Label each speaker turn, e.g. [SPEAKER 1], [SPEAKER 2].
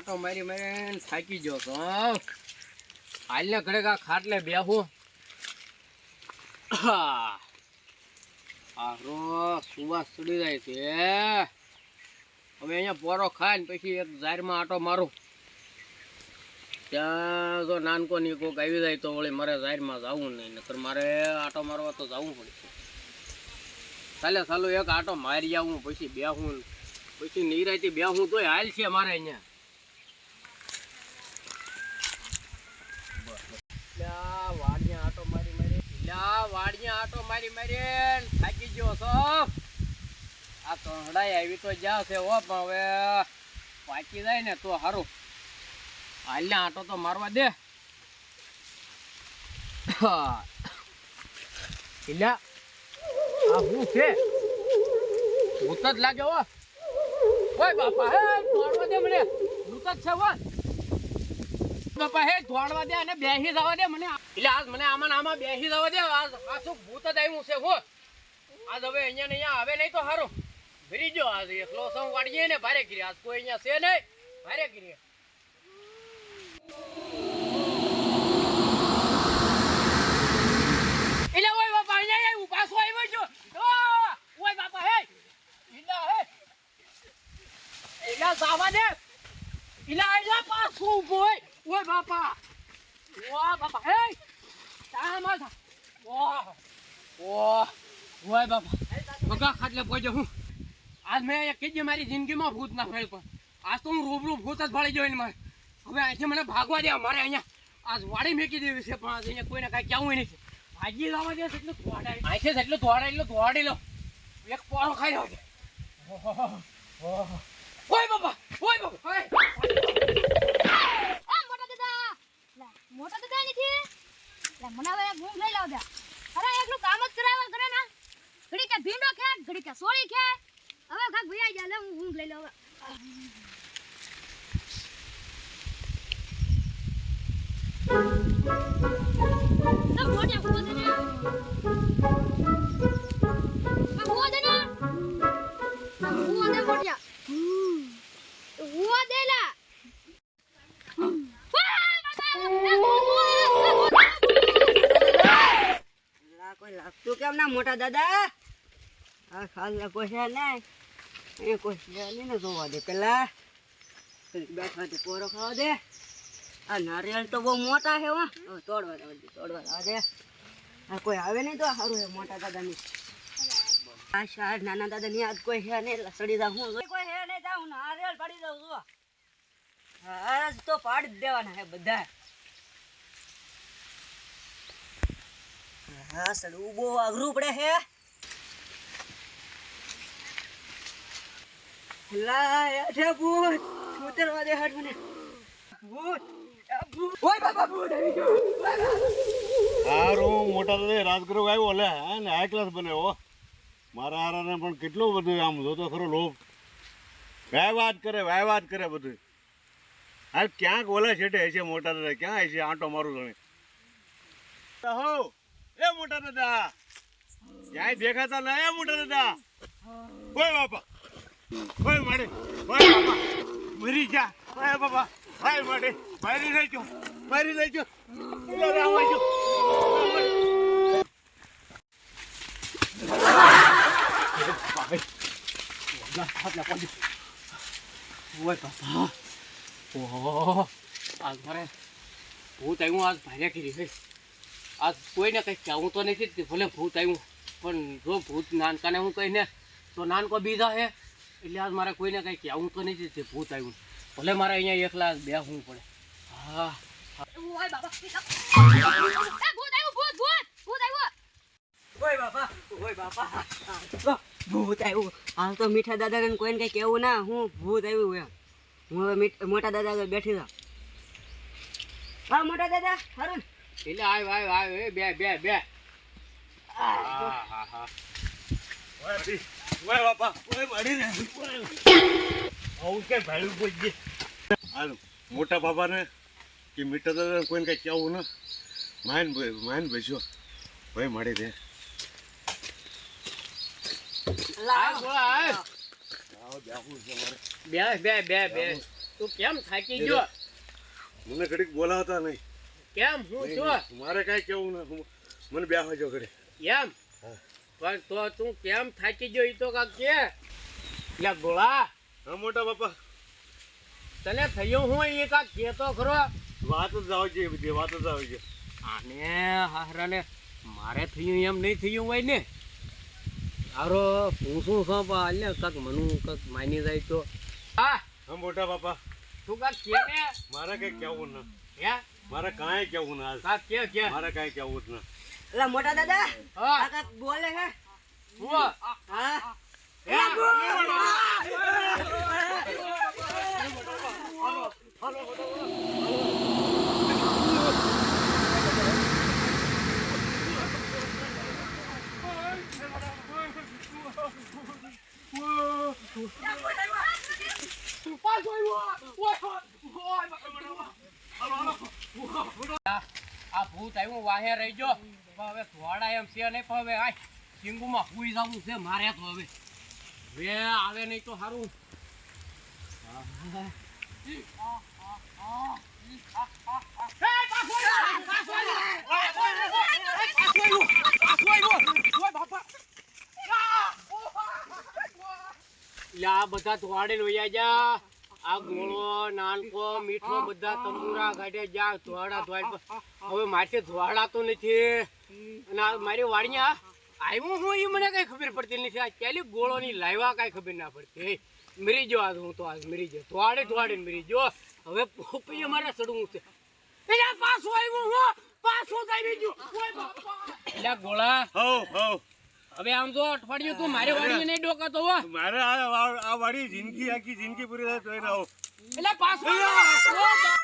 [SPEAKER 1] આટો મારી મારી થાકી ગયો તો હાલને ઘડે કા ખાટલે બેહું. આરો સુવાસ ચડી જાય છે હવે અહીંયા પોરો ખાય ને પછી એક જારમાં આટો મારું. ત્યાં જો નાનકો ની કોક આવી જાય તો વળી મારે જાહેરમાં જવું નહીં, નકર મારે આટો મારવા તો જવું પડશે ચાલે, ચાલો એક આટો મારી આવું, પછી બેહું. પછી નીરાથી બેહું તોય હાલ છે મારે અહીંયા લ્યા, વાડિયા આટો મારી લ્યા, વાડિયા આટો મારી મારી થાકી ગયો છો? આ તો આવી તો જ્યાં છે પણ હવે પાકી જાય ને તો સારું હાલને આટો તો મારવા દે. ઈલા આ હું છે? ભૂત જ લાગે ઓય બાપા હે મારવા દે મને. ભૂત જ છે હો બાપા હે ધોડવા દે અને બેસી જવા દે મને. એટલે આજ મને આમાં આમાં બેસી જવા દે. આજ આ શું ભૂત જ આવ્યું છે હો. આજ હવે અહીંયા ને અહીંયા આવે નહીં તો સારું ભરી જો આજ એકલો સૌ વાળીએ ને ભારે ગીરી આજ કોઈ અહીંયા છે નહીં ભારે ગીરી એટલે ઓય બાપા અહીંયા આવ્યું પાછો આવ્યો છો. ઓય બાપા હે. ઈલા હે. ઈલા સાવા દે. ઈલા ઈલા પાછું ઊભો હોય ઓય બાપા. ઓ બાપા. હે? સામા થા. ઓ ઓ ઓય બાપા. બગા ખાટલે પહોંચ્યો હું. આજ મેં એક કીધી, મારી જિંદગીમાં ભૂત ના ફેલ પણ આજ તો હું રૂબરૂ ભૂત જ ભળી એને મારે. હવે અહીંથી મને ભાગવા દે મારે અહીંયા. આજ વાડી મેકી દેવી છે, પણ આજ અહીંયા કોઈને કાંઈ કહેવું નહીં ભાગી લાવવા દે એટલું ધોડાય અહીંથી એટલું ધોડાય એટલું ધોડાડી લો. એક પોરો ખાઈ લો ઓય બાપા. ઓય બાપા. ઓય
[SPEAKER 2] લે તો દાદા નથી. એટલે મને હવે ઊંઘ લઈ લાવ દે અરે, એકલું કામ જ કરાવવા કરે ના. ઘડી કે ભીંડો ખે ઘડી કે સોળી ખે હવે કાક ભૈયા ગયા, લે હું ઊંઘ લઈ લઉં હવે. ના મોટા ભૂવો
[SPEAKER 3] લાગતું કેમ ના મોટા દાદા. આ ખાલ છે ને? એ નહીં ને જોવા દે પેલા. બેઠવા દે કોરો ખાવા દે. આ નારિયેળ તો બહુ મોટા છે હો. તોડવા દે તોડવા દે. આ દે. આ કોઈ આવે નહીં તો સારું છે મોટા દાદાની. આ શાળ નાના દાદા ની આજ કોઈ છે નહીં? એટલે સડી જાઉં હું કોઈ છે નહીં, જાઉં નારિયેળ પાડી દઉં છું આજ તો પાડી દેવાના છે બધા હા, સડવું બહુ પડે હે. લા હેઠે ભૂત ઉતરવા દે
[SPEAKER 4] મોટા દાદા રાજગૃહ આવ્યો લે ને હાઈ ક્લાસ મારા હારાને પણ કેટલું બધું આમ જોતો ખરો લોભ. વાય વાત કરે વાય વાત કરે બધું. હા ક્યાંક ઓલા છેટે હશે, મોટા દાદા ક્યાં હશે, આંટો મારું તમે હો એ મોટા દાદા ક્યાંય દેખાતા ના એ મોટા દાદા ઓય બાપા ઓય માડે ઓય બાપા મરી જા ઓય બાપા હાય માડે મારી રહેજો મારી રહેજો એટલે રાવા જો
[SPEAKER 1] ઓય બાપા ઓહો આજ મારે ભૂત આવ્યું આજ ભારે કરી છે આજ કોઈને કંઈ કહેવું તો નથી ભલે ભૂત આવ્યું, પણ જો ભૂત નાનકાને હું કહીને, તો નાનકો બીજા છે એટલે આજ મારે કોઈને કંઈ કહેવું તો નથી તે ભૂત આવ્યું. ભલે મારે અહીંયા એકલા બેસવું પડે. હા
[SPEAKER 2] ભૂત આવ્યું.
[SPEAKER 3] આ હાલ તો મીઠા દાદાને કોઈને કઈ કેવું ના, હું ભૂત આવ્યું એમ. હું મોટા દાદા બેઠી જાઉં હા, મોટા દાદા, હારું
[SPEAKER 1] એટલે આવ આવ આવ એ બે બે બે. હા હા હા
[SPEAKER 4] ઓય બાપા ઓય મરી રે આવું કે ભાડું પૂછજે હાલો મોટા બાપાને કે મીઠા દાદા કોઈને કઈ કહેવું ને માન માન બેસ્યો ભાઈ મળી દે
[SPEAKER 1] બે બે બે બે. તું કેમ થાકી ગયો?
[SPEAKER 4] મને ઘડીક બોલાવતા નહીં.
[SPEAKER 1] કેમ? હું છો.
[SPEAKER 4] મારે કાંઈ કેવું ના મને બે હજો ઘડી
[SPEAKER 1] એમ પણ તો તું કેમ થાકી ગયો એ તો કાક કે? લે ગોળા
[SPEAKER 4] હા મોટા બાપા.
[SPEAKER 1] તને થયું હું એ કાક કે તો ખરો?
[SPEAKER 4] વાત જ આવજે બધી વાત જ આવજે
[SPEAKER 1] આને હારાને મારે થયું એમ નહીં થયું હોય ને. સારો હું શું છો આલે કાક મનું કાક માની જાય તો. હા.
[SPEAKER 4] હા મોટા બાપા.
[SPEAKER 1] તું કાક કે
[SPEAKER 4] મારે કઈ કેવું ના.
[SPEAKER 1] હે?
[SPEAKER 4] મારે કાંઈ કેવું ના
[SPEAKER 1] હા કે કે.
[SPEAKER 4] મારે કાંઈ કેવું જ ના.
[SPEAKER 3] એટલે મોટા દાદા
[SPEAKER 1] હા.
[SPEAKER 3] બોલે હે?
[SPEAKER 1] હું
[SPEAKER 3] હા
[SPEAKER 1] હે આ ભૂત આવ્યું વાહે રહી ગયો. હવે ધોડા એમ છે નહીં, પણ હવે આ સિંગુમાં હુઈ જવું છે મારે તો હવે. હવે આવે નહીં તો સારું બધા ધોવાડે લોયા જા આ ગોળો નાનકો મીઠો બધા તંબુરા ગાડે જા ધોવાડા ધોવાડ હવે મારે ધોવાડા તો નથી. અને મારી વાડીયા આવ્યું હું એ મને કઈ ખબર પડતી નથી. આ પેલી ગોળોની લાવ્યા કઈ ખબર ના પડતી. મરી જો આજ હું તો આજ મરી ગયો. ધોવાડે ધોવાડે ને મરી જો હવે પોપી અમારે ચડવું છે. એટલે પાછું આવ્યું હું પાછું આવી ગયું. એટલે ગોળા.
[SPEAKER 4] હો હો
[SPEAKER 1] હવે આમ તો અઠવાડિયું તું મારી વાડીએ નહીં ડોકાતો હો.
[SPEAKER 4] મારે આ વાળી જિંદગી આખી જિંદગી પૂરી થાય તો ના હો
[SPEAKER 1] એટલે પાછું.